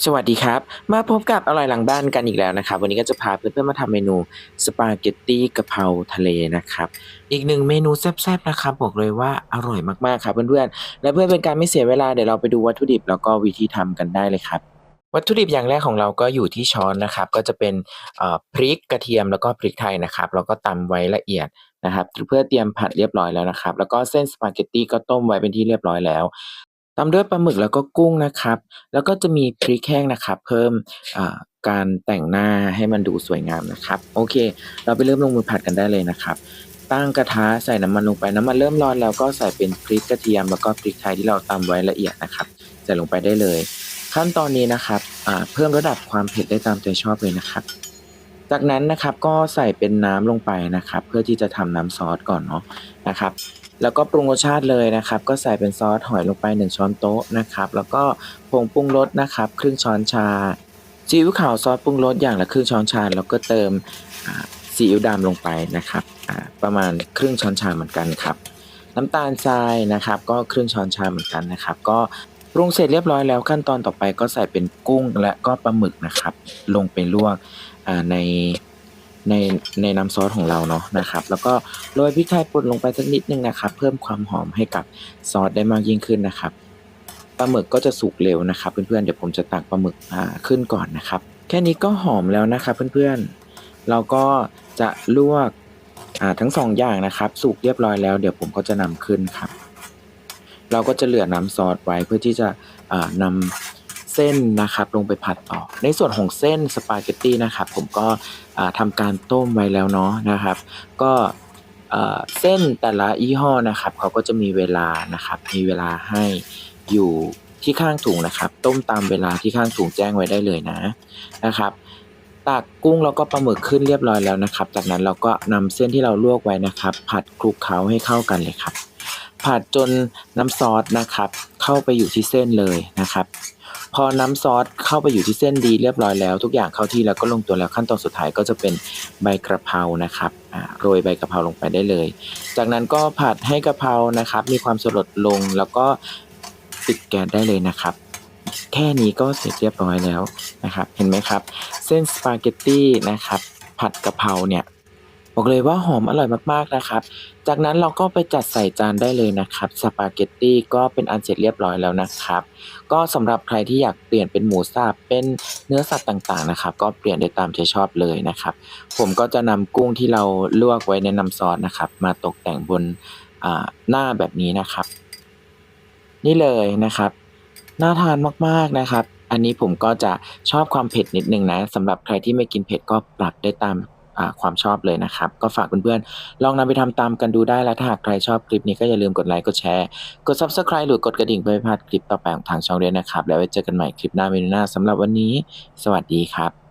สวัสดีครับ มาพบกับอร่อยหลังบ้านกันอีกแล้วนะครับ วันนี้ก็จะพาเพื่อนๆมาทำเมนูสปาเกตตี้กะเพราทะเลนะครับ อีกหนึ่งเมนูแซ่บๆนะครับบอกเลยว่าอร่อยมากๆครับเพื่อนๆและเพื่อเป็นการไม่เสียเวลาเดี๋ยวเราไปดูวัตถุดิบแล้วก็วิธีทำกันได้เลยครับ วัตถุดิบอย่างแรกของเราก็อยู่ที่ช้อนนะครับ ก็จะเป็นพริกกระเทียมแล้วก็พริกไทยนะครับแล้วก็ตำไว้ละเอียดนะครับเพื่อเตรียมผัดเรียบร้อยแล้วนะครับ แล้วก็เส้นสปาเกตตี้ก็ต้มไว้เป็นที่เรียบร้อยแล้ว ตามด้วยปลาหมึกแล้วก็กุ้งนะครับ แล้วก็จะมีพริกแห้งนะครับ เพิ่มอ่าการแต่งหน้าให้มันดูสวยงามนะครับ โอเค เราไปเริ่มลงมือผัดกันได้เลยนะครับ ตั้งกระทะใส่น้ำมันลงไปน้ำมันเริ่มร้อนแล้วก็ใส่เป็นพริกกระเทียมแล้วก็พริกไทยที่เราตำไว้ละเอียดนะครับใส่ลงไปได้เลย ขั้นตอนนี้นะครับเพิ่มระดับความเผ็ดได้ตามใจชอบเลยนะครับ จากนั้นนะครับก็ใส่เป็นน้ำลงไปนะครับ เพื่อที่จะทำน้ำซอสก่อนเนาะนะครับ แล้วก็ปรุงรสชาติเลยนะครับ ก็ใส่เป็นซอสหอยลงไป 1 ช้อนโต๊ะนะครับ แล้วก็ผงปรุงรสนะครับ ครึ่งช้อนชาซีอิ๊วขาวซอสปรุงรสอย่างละครึ่งช้อนชาแล้วก็เติมซีอิ๊วดำลงไปนะครับประมาณครึ่งช้อนชาเหมือนกันครับ น้ำตาลทรายนะครับ ก็ครึ่งช้อนชาเหมือนกันนะครับ ก็ปรุงเสร็จเรียบร้อยแล้วขั้นตอนต่อไปก็ใส่เป็นกุ้งและก็ปลาหมึกนะครับ ลงไปลวกใน ในในน้ำซอสของเราเนาะนะครับ แล้วก็โรยพริกไทยป่นลงไปสักนิดนึงนะครับ เพิ่มความหอมให้กับซอสได้มากยิ่งขึ้นนะครับปลาหมึกก็จะสุกเร็วนะครับ เพื่อนๆเดี๋ยวผมจะตักปลาหมึกขึ้นก่อนนะครับ แค่นี้ก็หอมแล้วนะครับเพื่อนๆเราก็จะลวกทั้งสองอย่างนะครับ สุกเรียบร้อยแล้ว เดี๋ยวผมก็จะนำขึ้นครับ เราก็จะเหลือน้ำซอสไว้เพื่อที่จะอ่านำ เส้นนะครับลงไปผัดต่อ ในส่วนของเส้นสปาเกตตี้นะครับผมก็อ่าทำการต้มไว้แล้วเนาะนะครับ ก็เส้นแต่ละยี่ห้อนะครับเขาก็จะมีเวลานะครับมีเวลาให้อยู่ที่ข้างถุงนะครับ ต้มตามเวลาที่ข้างถุงแจ้งไว้ได้เลยนะนะครับตักกุ้งแล้วก็ปลาหมึกขึ้นเรียบร้อยแล้วนะครับ จากนั้นเราก็นำเส้นที่เราลวกไว้นะครับ ผัดคลุกเคล้าให้เข้ากันเลยครับ ผัดจนน้ำซอสนะครับ เข้าไปอยู่ที่เส้นเลยนะครับ พอน้ำซอสเข้าไปอยู่ที่เส้นดีเรียบร้อยแล้ว ทุกอย่างเข้าที่แล้วก็ลงตัวแล้วขั้นตอนสุดท้ายก็จะเป็นใบกระเพรานะครับโรยใบกระเพราลงไปได้เลย จากนั้นก็ผัดให้กระเพรานะครับ มีความสลดลงแล้วก็ปิดแก๊สได้เลยนะครับแค่นี้ก็เสร็จเรียบร้อยแล้วนะครับ เห็นไหมครับ เส้นสปาเกตตี้นะครับ ผัดกะเพราเนี่ย บอกเลยว่าหอมอร่อยมากๆนะครับ จากนั้นเราก็ไปจัดใส่จานได้เลยนะครับสปาเกตตี้ก็เป็นอันเสร็จเรียบร้อยแล้วนะครับ ก็สำหรับใครที่อยากเปลี่ยนเป็นหมูสับเป็นเนื้อสัตว์ต่างๆนะครับ ก็เปลี่ยนได้ตามใจชอบเลยนะครับ ผมก็จะนำกุ้งที่เราลวกไว้ในน้ำซอสนะครับ มาตกแต่งบนหน้าแบบนี้นะครับ นี่เลยนะครับน่าทานมากๆนะครับอันนี้ผมก็จะชอบความเผ็ดนิดนึงนะสำหรับใครที่ไม่กินเผ็ดก็ปรับได้ตาม ความชอบเลยนะครับ ก็ฝากเพื่อนๆ ลองนำไปทำตามกันดูได้แล้วถ้าหากใครชอบคลิปนี้ก็อย่าลืมกดไลค์ กดแชร์ กด Subscribe หรือกดกระดิ่งเพื่อไม่พลาดคลิปต่อไปของทางช่องเรียนะครับ แล้วไว้เจอกันใหม่คลิปหน้าเมนูหน้าสำหรับวันนี้ สวัสดีครับ